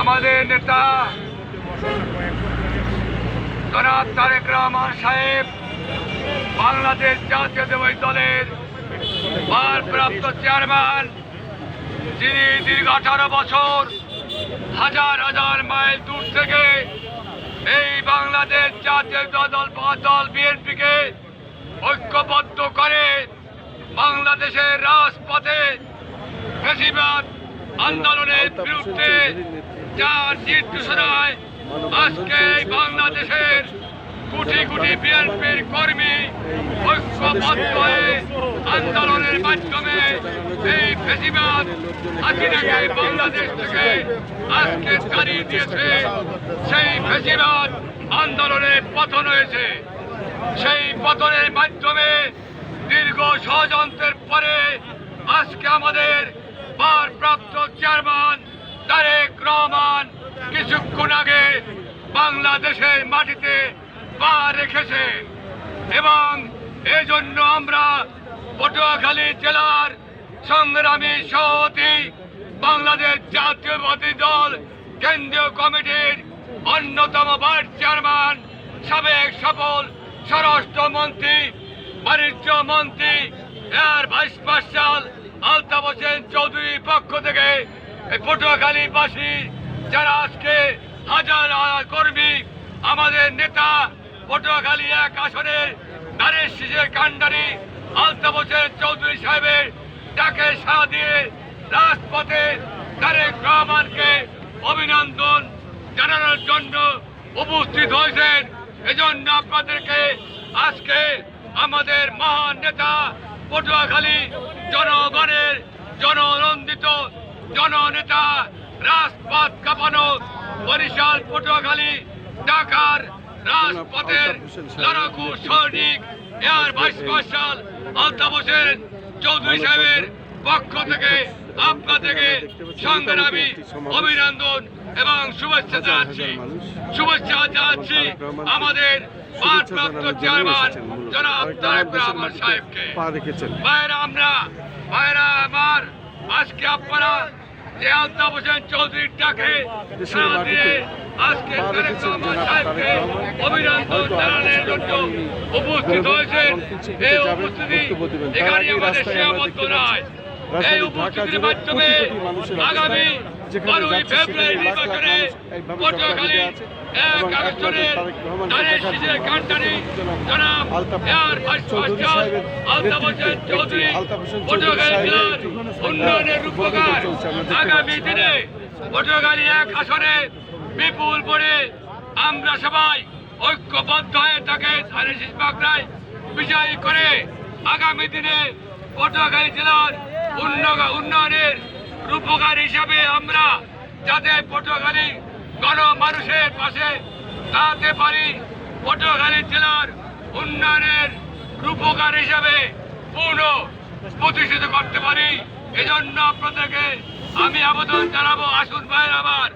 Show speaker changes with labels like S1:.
S1: আমাদের নেতা, জনাব তারেক রহমান সাহেব, বাংলাদেশ জাতীয়তাবাদী দলের ভারপ্রাপ্ত চেয়ারম্যান, যিনি দীর্ঘ আঠারো বছর হাজার হাজার মাইল দূর থেকে এই বাংলাদেশ জাতীয় দল দল বিএনপিকে ঐক্যবদ্ধ করে বাংলাদেশের রাজপথে বেশিরভাগ আন্দোলনের বিরুদ্ধে যার নির্দেশনায় আজকে বাংলাদেশের কোটি কোটি বিএনপির কর্মী ঐক্যবদ্ধ হয়ে আন্দোলনের মাধ্যমে এই বেশিরভাগ হাসিনাকে বাংলাদেশ থেকে আজকে তাড়িয়ে দিয়েছে। সেই বেশিরভাগ আন্দোলনের পতন হয়েছে। সেই পতনের মাধ্যমে দীর্ঘ ষড়যন্ত্রের পরে আজকে আমাদের ভারপ্রাপ্ত চেয়ারম্যান তারেক রহমান কিছুক্ষণ আগে বাংলাদেশের মাটিতে পা রেখেছে। এবং এজন্য আমরা পটুয়াখালী জেলার সংগ্রামী সভাপতি, বাংলাদেশ জাতীয়বাদী দল কেন্দ্রীয় কমিটির অন্যতম ভাইস চেয়ারম্যান, সাবেক সফল স্বরাষ্ট্রমন্ত্রী, বাণিজ্য মন্ত্রী air vice marshal Altaf Hossain চৌধুরীর পক্ষ থেকে এই পটুয়াখালীবাসী যারা আজকে হাজার কর্মী, আমাদের নেতা পটুয়াখালী এক আসনের নারীর শিশের কাণ্ডারি, আলতাফ হোসেন চৌধুরী সাহেবের ডাকে সাড়া দিয়ে রাজপথে তারেক রহমানকে অভিনন্দন জানানোর জন্য উপস্থিত হয়েছেন। এজন্য আপনাদেরকে আজকে আমাদের মহান নেতা পটুয়াখালী জনগণের জননন্দিত জননেতা রাজপথ কাঁপানো বরিশাল পটুয়াখালী ঢাকার রাজপথের লড়াকু সৈনিক air vice marshal Altaf Hossain Chowdhury সাহেবের পক্ষ থেকে আপনাদেরকে সংগ্রামী অভিনন্দন এবং শুভেচ্ছা জানাচ্ছি। শুভেচ্ছা জানাচ্ছি আমাদের ভারপ্রাপ্ত চেয়ারম্যান জনাব তারেক রহমান সাহেবকে। ভাইরা আমরা ভাইরা আমার আজকে আপনারা যে আলতাফ হোসেন চৌধুরীর ডাকে আজকে অভিনন্দন জানানোর জন্য উপস্থিত হয়েছেন। এই উপস্থিতি এখানে আমাদের সীমাবদ্ধ নয়। এই উপস্থিতির মাধ্যমে আগামী
S2: যেখানে
S1: আগামী দিনে পটুয়াখালী এক আসনে বিপুল করে আমরা সবাই ঐক্যবদ্ধ হয়ে তাকে বাগড়ায় বিজয়ী করে আগামী দিনে পটুয়াখালী জেলার উন্ন- উন্নয়নের রূপকার হিসাবে আমরা যাতে পটুয়াখালী গণ মানুষের পাশে দাঁড়াতে পারি, পটুয়াখালী জেলার উন্নয়নের রূপকার হিসাবে পূর্ণ প্রতিষ্ঠিত করতে পারি। এজন্য আপনাদেরকে আমি আবেদন জানাব। আসুন ভাইয়ের আবার।